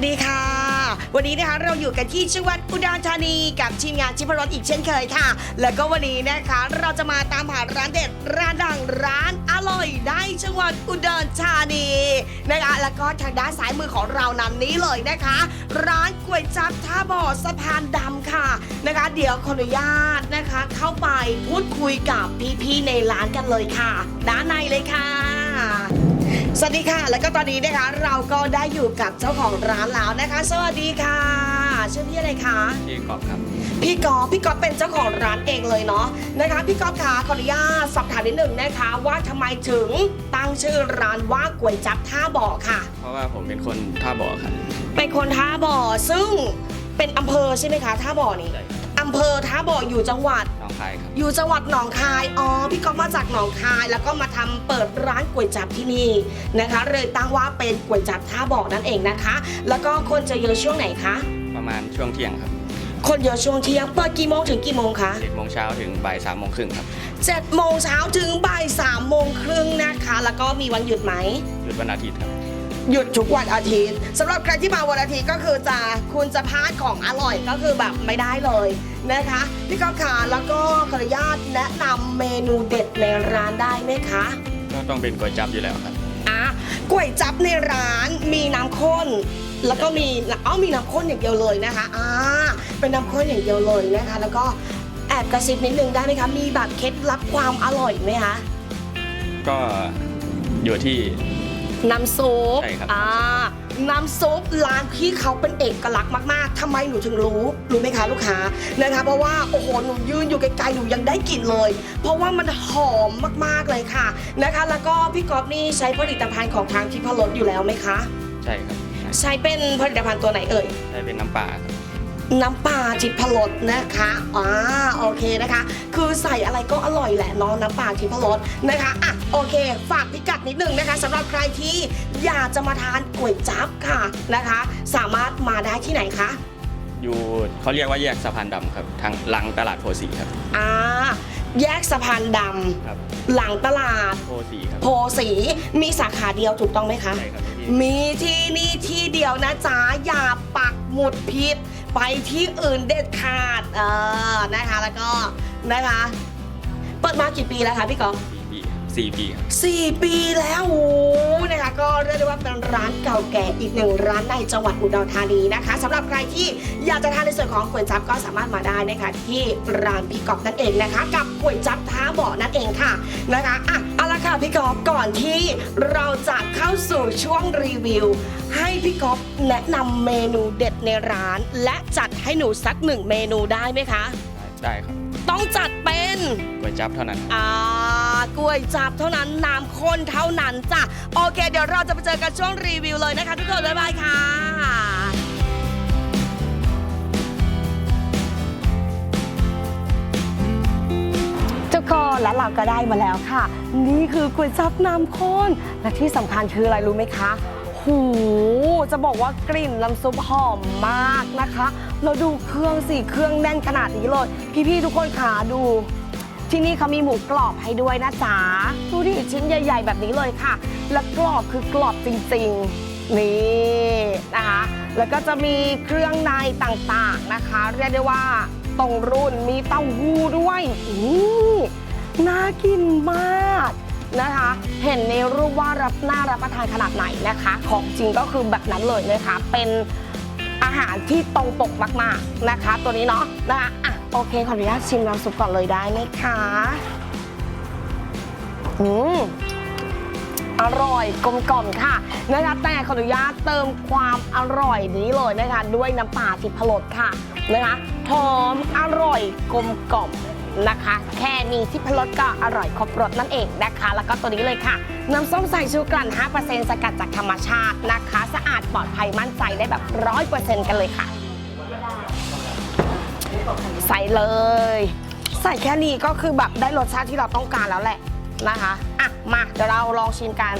วัสดีค่ะ วันนี้นะคะเราอยู่กันที่จังหวัดอุดรธานีกับทีมงานชิพรสอีกเช่นเคยค่ะ แล้วก็วันนี้นะคะเราจะมาตามหาร้านเด็ดร้านดังร้านอร่อยในจังหวัดอุดรธานีนะคะแล้วก็ทางด้านซ้ายมือของเรานำนี้เลยนะคะ ร้านก๋วยจั๊บท่าบ่อสะพานดำค่ะนะคะ เดี๋ยวขออนุญาตนะคะ เข้าไปพูดคุยกับพี่ๆในร้านกันเลยค่ะด้านในเลยค่ะ สวัสดีค่ะ แล้วก็ตอนนี้นะคะเราก็ได้อยู่กับเจ้าของร้านแล้วนะคะ สวัสดีค่ะ ชื่อพี่อะไรคะพี่กอบครับพี่กอฟพี่กอฟเป็นเจ้าของร้านเองเลยเนาะนะคะพี่กอฟคะขออนุญาตสอบถามนิดหนึ่งนะคะ ว่าทำไมถึงตั้งชื่อร้านว่าก๋วยจั๊บท่าบ่อค่ะ เพราะว่าผมเป็นคนท่าบ่อครับเป็นคนท่าบ่อซึ่งเป็นอำเภอใช่ไหมคะท่าบ่อนี่ ใช่ครับอำเภอท่าบ่ออยู่จังหวัด น้องคายครับ อยู่จังหวัดหนองคาย อ๋อ พี่ก๊อฟมาจากหนองคาย แล้วก็มาทำเปิดร้านก๋วยจั๊บที่นี่นะคะ เลยตั้งว่าเป็นก๋วยจั๊บท่าบอกนั่นเองนะคะ แล้วก็คนจะเยอะช่วงไหนคะ ประมาณช่วงเที่ยงครับคนเยอะช่วงเที่ยง เปิดกี่โมงถึงกี่โมงคะ เจ็ดโมงเช้าถึงบ่ายสามโมงครึ่งครับ 7โมงเช้าถึงบ่าย3โมงครึ่งนะคะ แล้วก็มีวันหยุดไหม หยุดวันอาทิตย์ครับ หยุดทุกวันอาทิตย์สำหรับใครที่มาวันอาทิตย์ก็คือจะคุณจะพลาดของอร่อยก็คือแบบไม่ได้เลยนะคะพี่ก๊อฟขาแล้วก็ขออนุญาตแนะนำเมนูเด็ดในร้านได้ไหมคะ ก็ต้องเป็นก๋วยจั๊บอยู่แล้วครับ อะก๋วยจั๊บในร้านมีน้ำข้น แล้วก็มีเอ้ามีน้ำข้นอย่างเดียวเลยนะคะอ่าเป็นน้ำข้นอย่างเดียวเลยนะคะ แล้วก็แอบกระซิบนิดนึงได้ไหมคะ มีแบบเคล็ดลับความอร่อยไหมคะก็อยู่ที่ น้ำซุปใช่ครับ อ่าน้ำซุปร้านที่เขาเป็นเอกลักษณ์มากๆทำไมหนูถึงรู้รู้ไหมคะลูกค้านะคะเพราะว่าโอ้โหหนูยืนอยู่ไกลๆหนูยังได้กลิ่นเลย เพราะว่ามันหอมมากๆเลยค่ะนะคะ แล้วก็พี่ก๊อฟนี่ใช้ผลิตภัณฑ์ของทางทิพรสอยู่แล้วไหมคะ ใช่ครับใช้เป็นผลิตภัณฑ์ตัวไหนเอ่ยใช่เป็นน้ำปลาครับ น้ำปลาทิพรสนะคะอ่าโอเคนะคะ คือใส่อะไรก็อร่อยแหละเน้องน้ำปลาทิพรสนะคะอะโอเค ฝากพิกัดนิดนึงนะคะสำหรับใครที่อยากจะมาทานก๋วยจั๊บค่ะนะคะ สามารถมาได้ที่ไหนคะ อยู่เขาเรียกว่าแยกสะพานดำครับ ทางหลังตลาดโพสีครับ อ่าแยกสะพานดครับำหลังตลาด โพสีครับ โพสีมีสาขาเดียวถูกต้องไหมคะ ใช่ครับพี่ มีที่นี่ที่เดียวนะจ๊ะอย่าปักหมุดผิด ไปที่อื่นเด็ดขาดเออนะคะแล้วก็นะคะ เปิดมากี่ปีแล้วคะพี่กอฟ สี่ปีสี่ปีครับสี่ปีแล้วโอ้โหนะคะก็เรียกได้ว่าเป็นร้านเก่าแก่อีกหนึ่งร้านในจังหวัดอุดรธานีนะคะสำหรับใครที่อยากจะทานในส่วนของก๋วยจั๊บก็สามารถมาได้นะคะที่ร้านพี่กอฟนั่นเองนะคะ กับก๋วยจั๊บท้าเบาะนั่นเองค่ะนะคะอะเอาละค่ะพี่กอฟก่อนที่เราจะเข้าสู่ช่วงรีวิว ให้พี่กอฟแนะนำเมนูเด็ดในร้าน และจัดให้หนูสักหนึ่งเมนูได้ไหมคะ ได้ครับ ต้องจัดเป็นก๋วยจั๊บเท่านั้นครับอ่ากล้วยจับเท่านั้นน้ำข้นเท่านั้นจ้ะโอเค เดี๋ยวเราจะไปเจอกันช่วงรีวิวเลยนะคะ ทุกคนบ๊ายบายค่ะทุกคนและเราก็ได้มาแล้วค่ะ นี่คือก๋วยจับน้ำข้นและที่สำคัญคืออะไรรู้ไหมคะ หูจะบอกว่ากลิ่นน้ำซุปหอมมากนะคะ เราดูเครื่องสิเครื่องแน่นขนาดนี้เลย พี่ๆทุกคนขาดู ที่นี่เขามีหมูกรอบให้ด้วยนะจ๊ะดูดิชิ้นใหญ่ ๆ แบบนี้เลยค่ะ และกรอบคือกรอบจริงๆ นี่นะคะ แล้วก็จะมีเครื่องในต่างๆนะคะ เรียกได้ว่าตรงรุ่นมีเต้าหู้ด้วยนี่น่ากินมาก นะคะ เห็นในรูปว่ารับน่ารับประทานขนาดไหนนะคะ ของจริงก็คือแบบนั้นเลยนะคะ เป็นอาหารที่ตรงปกมาก ๆนะคะ ตัวนี้เนาะนะคะอะโอเคขออนุญาตชิมน้ำซุปก่อนเลยได้ไหมคะอืมอร่อยกลมกล่อมค่ะนะคะแต่ขออนุญาตเติมความอร่อยนี้เลยนะคะ ด้วยน้ำปลาทิพรสค่ะนะคะหอมอร่อยกลมกล่อม นะคะ แค่มีทิพรสก็อร่อยครบรสนั่นเองนะคะ แล้วก็ตัวนี้เลยค่ะ น้ำส้มสายชูกลั่น 5%สกัดจากธรรมชาตินะคะ สะอาดปลอดภัยมั่นใจได้แบบ 100%กันเลยค่ะ ใส่เลย ใส่แค่นี้ก็คือแบบได้รสชาติที่เราต้องการแล้วแหละนะคะอะมาเดี๋ยวเราลองชิมกัน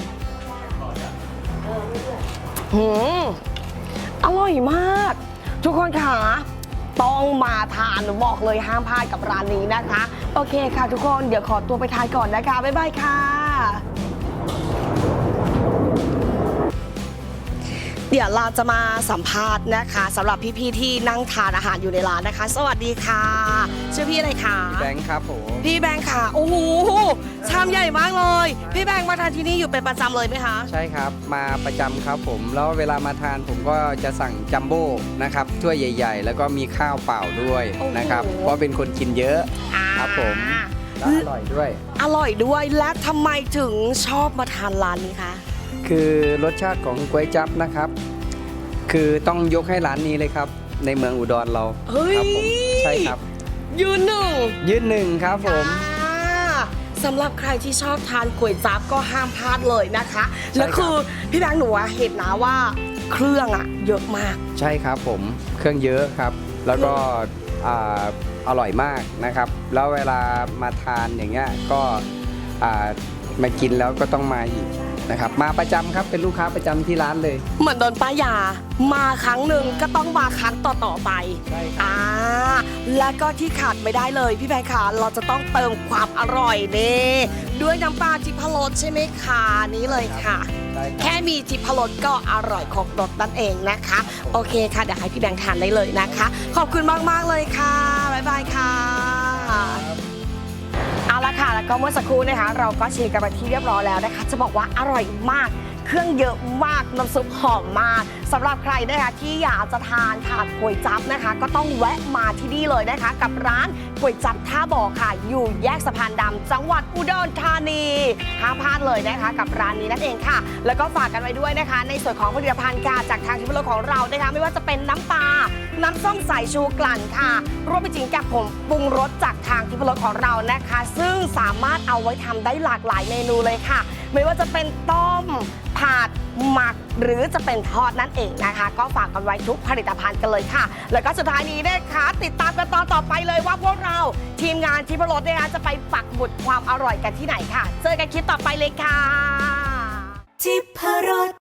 หืมอร่อยมาก ทุกคนค่ะ ต้องมาทานหนูบอกเลยห้ามพลาดกับร้านนี้นะคะ โอเคค่ะทุกคนเดี๋ยวขอตัวไปทานก่อนนะคะ บ๊ายบายค่ะ เดี๋ยวเราจะมาสัมภาษณ์นะคะสำหรับพี่ๆที่นั่งทานอาหารอยู่ในร้านนะคะ สวัสดีค่ะ ชื่อพี่อะไรคะ แบงค์ครับผม พี่แบงค์ค่ะ โอ้โห ชามใหญ่มากเลย พี่แบงค์มาทานที่นี่อยู่เป็นประจำเลยไหมคะ ใช่ครับมาประจำครับผม แล้วเวลามาทานผมก็จะสั่งจัมโบ้นะครับถ้วยใหญ่ ๆ แล้วก็มีข้าวเปล่าด้วยโอ้โหนะครับเพราะเป็นคนกินเยอะ ครับผมและอร่อยด้วย อร่อยด้วยและทำไมถึงชอบมาทานร้านนี้คะ คือรสชาติของก๋วยจั๊บนะครับ คือต้องยกให้ร้านนี้เลยครับ ในเมืองอุดรเราเฮ้ย ครับผมใช่ครับ ยืนหนึ่งยืนหนึ่งครับผมอ่า สำหรับใครที่ชอบทานก๋วยจั๊บก็ห้ามพลาดเลยนะคะ แล้วคือพี่แบงค์หนูอะเห็นนะว่าเครื่องอะเยอะมาก ใช่ครับผมเครื่องเยอะครับ แล้วก็อ่าอร่อยมากนะครับ แล้วเวลามาทานอย่างเงี้ยก็อ่ามากินแล้วก็ต้องมาอีก นะครับมาประจำครับเป็นลูกค้าประจำที่ร้านเลย เหมือนโดนป้ายยามาครั้งหนึ่งก็ต้องมาครั้งต่อๆไป ใช่ครับ อ่า แล้วก็ที่ขาดไม่ได้เลยพี่แบงค์ค่ะ เราจะต้องเติมความอร่อยนี่ด้วยน้ำปลาทิพรสใช่ไหมคะนี้เลยค่ะใช่ครับ แค่มีทิพรสก็อร่อยครบรสนั่นเองนะคะ โอเคค่ะเดี๋ยวให้พี่แบงค์ทานได้เลยนะคะ ขอบคุณมาก ๆ เลยค่ะ บ๊ายบายค่ะ เอาละค่ะ แล้วก็เมื่อสักครู่นะคะ เราก็ชิมกันไปที่เรียบร้อยแล้วนะคะ จะบอกว่าอร่อยมาก เครื่องเยอะมาก น้ำซุปหอมมากสำหรับใครนะคะที่อยากจะทานค่ะก๋วยจั๊บนะคะ ก็ต้องแวะมาที่นี่เลยนะคะ กับร้านก๋วยจั๊บท่าบ่อค่ะ อยู่แยกสะพานดำจังหวัดอุดรธานีห้ามพลาดเลยนะคะ กับร้านนี้นั่นเองค่ะ แล้วก็ฝากกันไว้ด้วยนะคะ ในส่วนของผลิตภัณฑ์ค่ะจากทางทิพโลกของเรานะคะ ไม่ว่าจะเป็นน้ำปลา น้ำส้มสายชูกลั่นค่ะ รวมไปถึงกับผมปรุงรสจากทางทิพย์โลกของเรานะคะ ซึ่งสามารถเอาไว้ทำได้หลากหลายเมนูเลยค่ะ ไม่ว่าจะเป็นต้มผัดหมักหรือจะเป็นทอดนั่นเองนะคะ ก็ฝากกันไว้ทุกผลิตภัณฑ์กันเลยค่ะ แล้วก็สุดท้ายนี้นะคะ ติดตามกันตอนต่อไปเลยว่าพวกเราทีมงานทิพย์รสนะคะจะไปปักหมุดความอร่อยกันที่ไหนค่ะ เจอกันคลิปต่อไปเลยค่ะทิพรส